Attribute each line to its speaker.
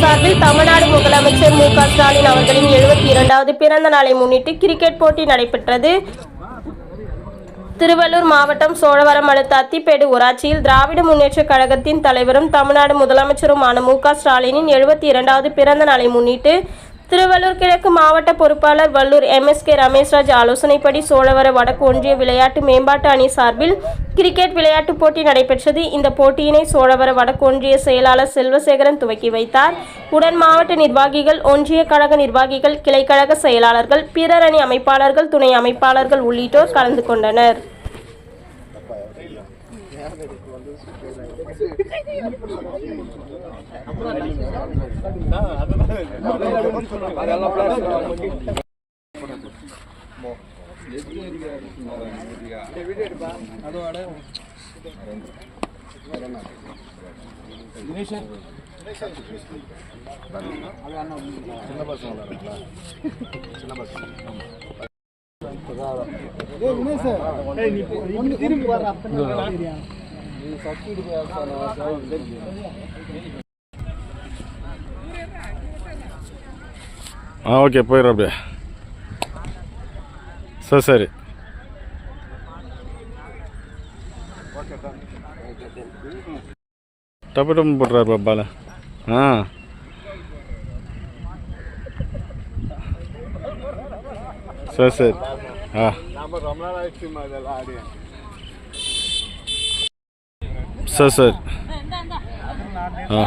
Speaker 1: சார்பில் தமிழ்நாடு முதலமைச்சர் மு க ஸ்டாலின் அவர்களின் எழுபத்தி இரண்டாவது பிறந்த நாளை முன்னிட்டு கிரிக்கெட் போட்டி நடைபெற்றது. திருவள்ளூர் மாவட்டம் சோழவரம் அடுத்த அத்திப்பேடு ஊராட்சியில் திராவிட முன்னேற்றக் கழகத்தின் தலைவரும் தமிழ்நாடு முதலமைச்சருமான மு க ஸ்டாலினின் எழுபத்தி இரண்டாவது பிறந்த நாளை முன்னிட்டு திருவள்ளூர் கிழக்கு மாவட்ட பொறுப்பாளர் வள்ளூர் எம்எஸ்கே ரமேஷ்ராஜ் ஆலோசனைப்படி சோழவர வடக்கு ஒன்றிய விளையாட்டு மேம்பாட்டு அணி சார்பில் கிரிக்கெட் விளையாட்டுப் போட்டி நடைபெற்றது. இந்த போட்டியினை சோழவர வடக்கு ஒன்றிய செயலாளர் செல்வசேகரன் துவக்கி வைத்தார். உடன் மாவட்ட நிர்வாகிகள் ஒன்றிய கழக நிர்வாகிகள் கிளைக்கழக செயலாளர்கள் பிறர் அணி அமைப்பாளர்கள் துணை அமைப்பாளர்கள் உள்ளிட்டோர் கலந்து கொண்டனர். చిన్న బస్సు. చిన్న bus.
Speaker 2: ஆ ஓகே போயிடுறோம் அப்படியே சரி சரி டப்பு டப்பு போட்டுறாரு பாப்பால ஆ சரி சரி ஆ சரி சரி. ஆ.